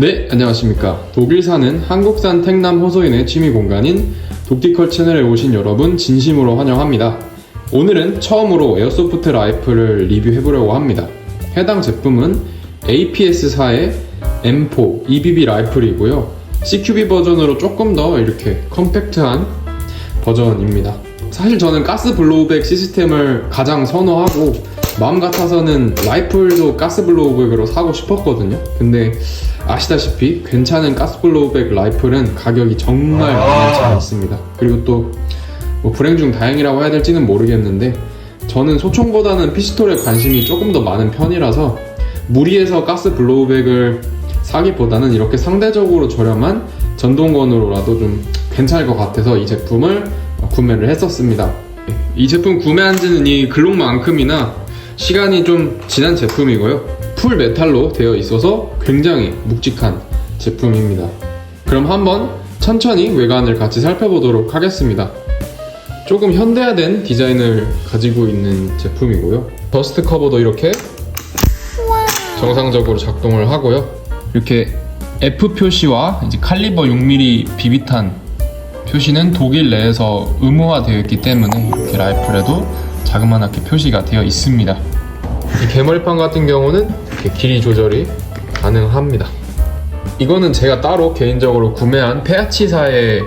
네, 안녕하십니까. 독일 사는 한국산 택남 호소인의 취미 공간인 독티컬 채널에 오신 여러분 진심으로 환영합니다. 오늘은 처음으로 에어소프트 라이플을 리뷰해보려고 합니다. 해당 제품은 APS사의 M4 EBB 라이플이고요. CQB 버전으로 조금 더 이렇게 컴팩트한 버전입니다. 사실 저는 가스 블로우백 시스템을 가장 선호하고 마음 같아서는 라이플도 가스 블로우백으로 사고 싶었거든요. 근데 아시다시피 괜찮은 가스 블로우백 라이플은 가격이 정말 많이 차 있습니다. 그리고 또 뭐 불행 중 다행이라고 해야 될지는 모르겠는데 저는 소총보다는 피스톨에 관심이 조금 더 많은 편이라서 무리해서 가스 블로우백을 사기보다는 이렇게 상대적으로 저렴한 전동건으로라도 좀 괜찮을 것 같아서 이 제품을 구매를 했었습니다. 이 제품 구매한 지는 이 글록만큼이나 시간이 좀 지난 제품이고요. 풀 메탈로 되어 있어서 굉장히 묵직한 제품입니다. 그럼 한번 천천히 외관을 같이 살펴보도록 하겠습니다. 조금 현대화된 디자인을 가지고 있는 제품이고요. 버스트 커버도 이렇게 정상적으로 작동을 하고요. 이렇게 F 표시와 이제 칼리버 6mm 비비탄 표시는 독일 내에서 의무화되어 있기 때문에 이렇게 라이플에도 자그마하게 표시가 되어 있습니다. 이 개머리판 같은 경우는 이렇게 길이 조절이 가능합니다. 이거는 제가 따로 개인적으로 구매한 페아치사의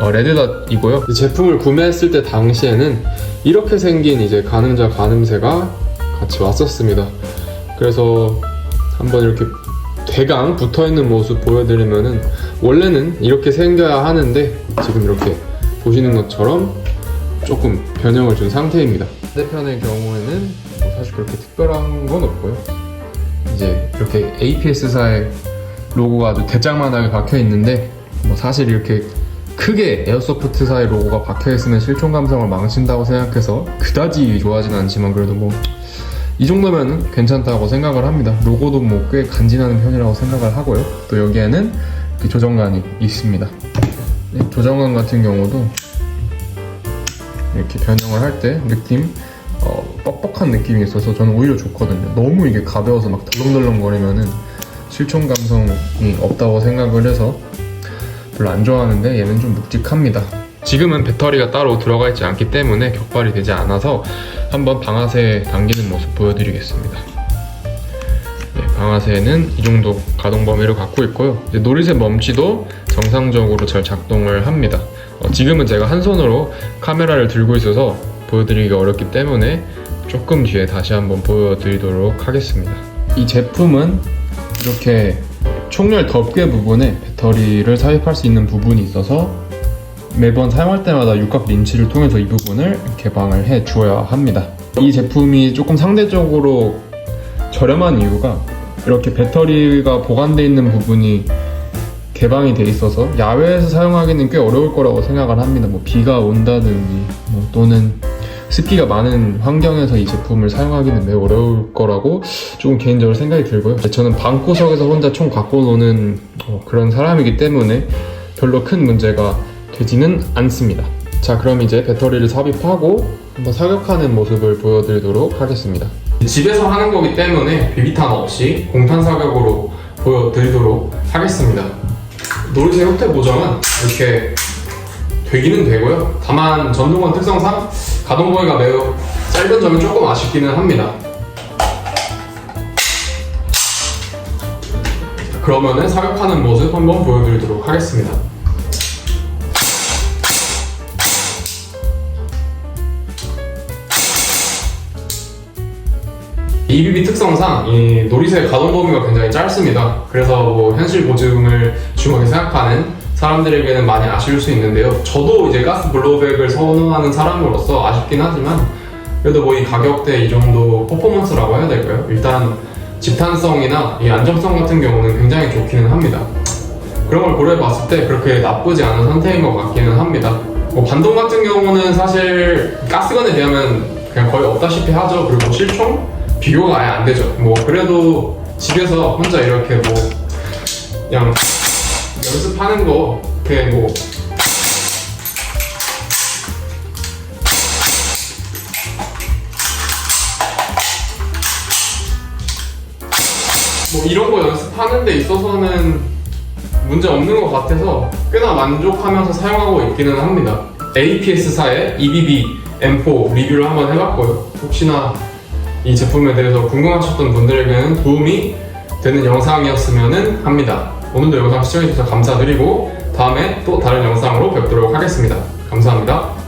어, 레드닷이고요. 이 제품을 구매했을 때 당시에는 이렇게 생긴 이제 가늠자 가늠새가 같이 왔었습니다. 그래서 한번 이렇게 대강 붙어 있는 모습 보여드리면은 원래는 이렇게 생겨야 하는데 지금 이렇게 보시는 것처럼 조금 변형을 준 상태입니다. 반대편의 경우에는 뭐 사실 그렇게 특별한 건 없고요. 이제 이렇게 APS사의 로고가 아주 대장만하게 박혀 있는데 뭐 사실 이렇게 크게 에어소프트사의 로고가 박혀 있으면 실총 감성을 망친다고 생각해서 그다지 좋아하진 않지만 그래도 뭐 이 정도면 괜찮다고 생각을 합니다. 로고도 뭐 꽤 간지나는 편이라고 생각을 하고요. 또 여기에는 이렇게 조정관이 있습니다. 네, 조정관 같은 경우도 이렇게 변형을 할 때 느낌 어, 뻑뻑한 느낌이 있어서 저는 오히려 좋거든요. 너무 이게 가벼워서 막 덜렁덜렁거리면은 실총 감성이 없다고 생각을 해서 별로 안 좋아하는데 얘는 좀 묵직합니다. 지금은 배터리가 따로 들어가 있지 않기 때문에 격발이 되지 않아서 한번 방아쇠 당기는 모습 보여드리겠습니다. 네, 방아쇠는 이 정도 가동 범위를 갖고 있고요. 노리쇠 멈치도 정상적으로 잘 작동을 합니다. 어, 지금은 제가 한 손으로 카메라를 들고 있어서 보여드리기 어렵기 때문에 조금 뒤에 다시 한번 보여드리도록 하겠습니다. 이 제품은 이렇게 총열 덮개 부분에 배터리를 삽입할 수 있는 부분이 있어서 매번 사용할 때마다 육각 린치를 통해서 이 부분을 개방을 해 주어야 합니다. 이 제품이 조금 상대적으로 저렴한 이유가 이렇게 배터리가 보관되어 있는 부분이 개방이 돼 있어서 야외에서 사용하기는 꽤 어려울 거라고 생각을 합니다. 뭐 비가 온다든지 뭐 또는 습기가 많은 환경에서 이 제품을 사용하기는 매우 어려울 거라고 조금 개인적으로 생각이 들고요. 저는 방구석에서 혼자 총 갖고 노는 어, 그런 사람이기 때문에 별로 큰 문제가 되지는 않습니다. 자, 그럼 이제 배터리를 삽입하고 한번 사격하는 모습을 보여드리도록 하겠습니다. 집에서 하는 거기 때문에 비비탄 없이 공탄 사격으로 보여드리도록 하겠습니다. 노르쇠 혁태 보정은 이렇게 되기는 되고요. 다만 전동건 특성상 가동 범위가 매우 짧은 점이 조금 아쉽기는 합니다. 그러면은 사격하는 모습 한번 보여드리도록 하겠습니다. EBB 특성상 이 놀이쇠 가동 범위가 굉장히 짧습니다. 그래서 뭐 현실 보증을 중요하게 생각하는 사람들에게는 많이 아쉬울 수 있는데요. 저도 이제 가스 블로우백을 선호하는 사람으로서 아쉽긴 하지만 그래도 뭐 이 가격대 이 정도 퍼포먼스라고 해야 될까요? 일단 집탄성이나 이 안정성 같은 경우는 굉장히 좋기는 합니다. 그런 걸 고려해 봤을 때 그렇게 나쁘지 않은 선택인 것 같기는 합니다. 뭐 반동 같은 경우는 사실 가스건에 비하면 그냥 거의 없다시피 하죠. 그리고 실총 비교가 아예 안 되죠. 뭐 그래도 집에서 혼자 이렇게 뭐 그냥 연습하는 거 이렇게 뭐뭐뭐 이런 거 연습하는 데 있어서는 문제 없는 것 같아서 꽤나 만족하면서 사용하고 있기는 합니다. APS사의 EBB M4 리뷰를 한번 해봤고요. 혹시나 이 제품에 대해서 궁금하셨던 분들에게는 도움이 되는 영상이었으면 합니다. 오늘도 영상 시청해주셔서 감사드리고 다음에 또 다른 영상으로 뵙도록 하겠습니다. 감사합니다.